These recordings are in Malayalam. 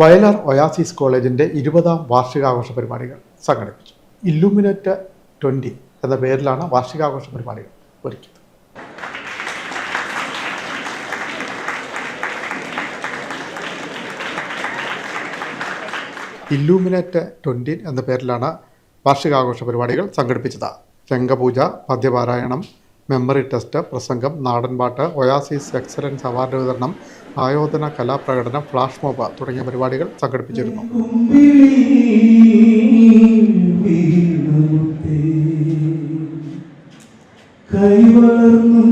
വയലാർ ഒയാസിസ് കോളേജിന്റെ ഇരുപതാം വാർഷികാഘോഷ പരിപാടികൾ സംഘടിപ്പിച്ചു. ഇല്ലുമിനറ്റ് ട്വന്റി എന്ന പേരിലാണ് വാർഷികാഘോഷ പരിപാടികൾ ഒരുക്കിയത്. ഇല്ലുമിനേറ്റ് ട്വന്റി എന്ന പേരിലാണ് വാർഷികാഘോഷ പരിപാടികൾ സംഘടിപ്പിച്ചത്. രംഗപൂജ പദ്യപാരായണം മെമ്മറി ടെസ്റ്റ് പ്രസംഗം നാടൻപാട്ട് ഒയാസിസ് എക്സലൻസ് അവാർഡ് വിതരണം ആയോധന കലാപ്രകടനം ഫ്ലാഷ് മോബ് തുടങ്ങിയ പരിപാടികൾ സംഘടിപ്പിച്ചിരുന്നു. കൈവളർന്നും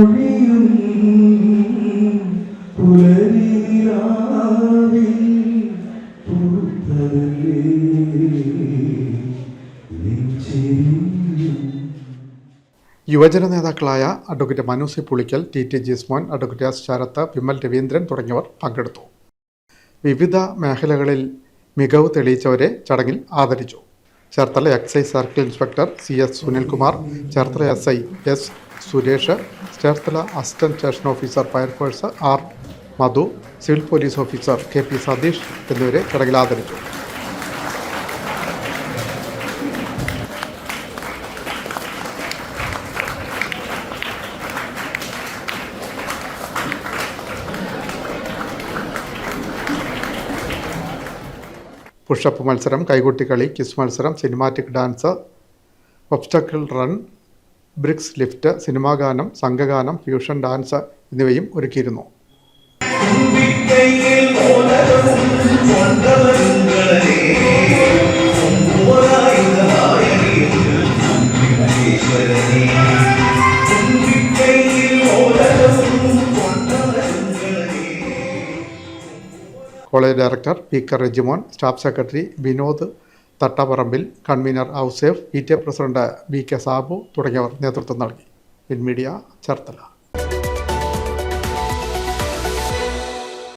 യുവജന നേതാക്കളായ advocate Manu C Pulickal T T Jismon advocate S Sarath Vimal Raveendran തുടങ്ങിയവർ പങ്കെടുത്തു. വിവിധ മേഖലകളിൽ മികവ് തെളിയിച്ചവരെ ചടങ്ങിൽ ആദരിച്ചു. Cherthala excise circle inspector C S Sunilkumar Cherthala S I S Suresh Cherthala assistant station officer fire force R Madhu civil police officer K P Satheesh എന്നിവരെ ചടങ്ങിൽ ആദരിച്ചു. പുഷപ്പ് മത്സരം കൈകൊട്ടിക്കളി കിസ് മത്സരം cinematic dance obstacle run bricks lift സിനിമാഗാനം സംഘഗാനം ഫ്യൂഷൻ ഡാൻസ് എന്നിവയും ഒരുക്കിയിരുന്നു. College director P K Rejimon staff secretary Vinod Thattaparambil convener Ouseph P T A president B K Sabu തുടങ്ങിയവർ നേതൃത്വം നൽകി. In media Cherthala.